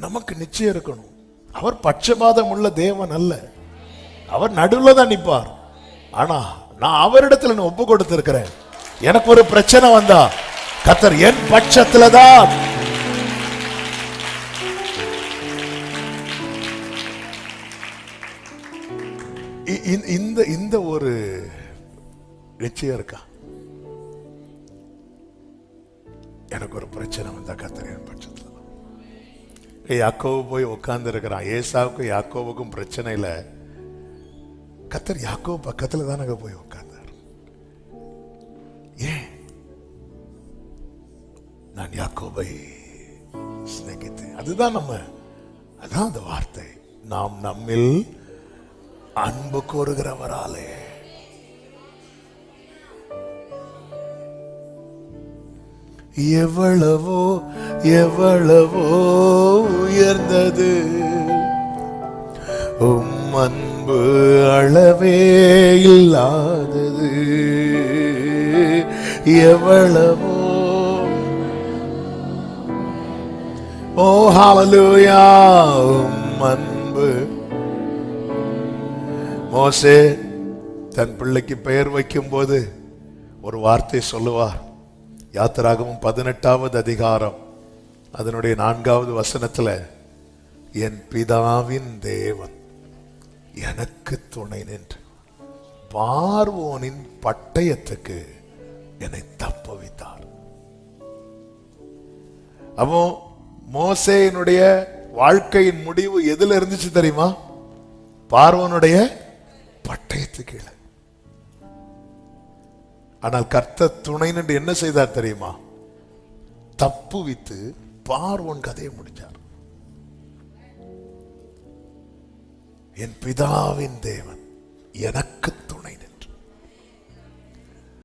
நமக்கு நிச்சயம் இருக்கணும். அவர் பட்சபாதம் உள்ள தேவன் அல்ல. அவர் நடுவில் தான் நிற்பார். ஆனா நான் அவரிடத்துல நான் ஒப்பு கொடுத்திருக்கிறேன். எனக்கு ஒரு பிரச்சனை வந்தா கத்தர் என் பட்சத்துல தான். இ- இந்த இந்த ஒரு நிச்சயம் இருக்கா? எனக்கு ஒரு பிரச்சனை வந்தா கத்தர் என் பட்சம் யாக்கோவு போய் உட்காந்துருக்கிறான் ஏசாவுக்கும் யாக்கோவுக்கும் பிரச்சனை இல்லை. கத்தர் யாக்கோ பக்கத்துல தானங்க போய் உட்கார்ந்தார் ஏன்? நான் யாக்கோபை சிநேகித்தேன். அதுதான் நம்ம அதான் அந்த வார்த்தை. நாம் நம்மில் அன்பு கோருகிறவராலே. எவ்வளவோ எவ்வளவோ உயர்ந்தது. உம் அன்பு அளவே இல்லாதது. எவ்வளவோ. ஓ ஹாலலூயா உம் அன்பு. மோசே தன் பிள்ளைக்கு பெயர் வைக்கும்போது ஒரு வார்த்தை சொல்லுவார். யாத்திராகவும் பதினெட்டாவது அதிகாரம். அதனுடைய நான்காவது வசனத்துல என் பிதாவின் தேவன் எனக்கு துணை நின்று பார்வோனின் பட்டயத்துக்கு என்னை தப்புவித்தார். அப்போ மோசேயினுடைய வாழ்க்கையின் முடிவு எதுல இருந்துச்சு தெரியுமா? பார்வோனுடைய பட்டயத்து கீழே. ஆனால் கர்த்த துணை நின்று என்ன செய்தார் தெரியுமா? தப்புவித்து பார்வோன் கதையை முடிச்சார். என் பிதாவின் தேவன் எனக்கு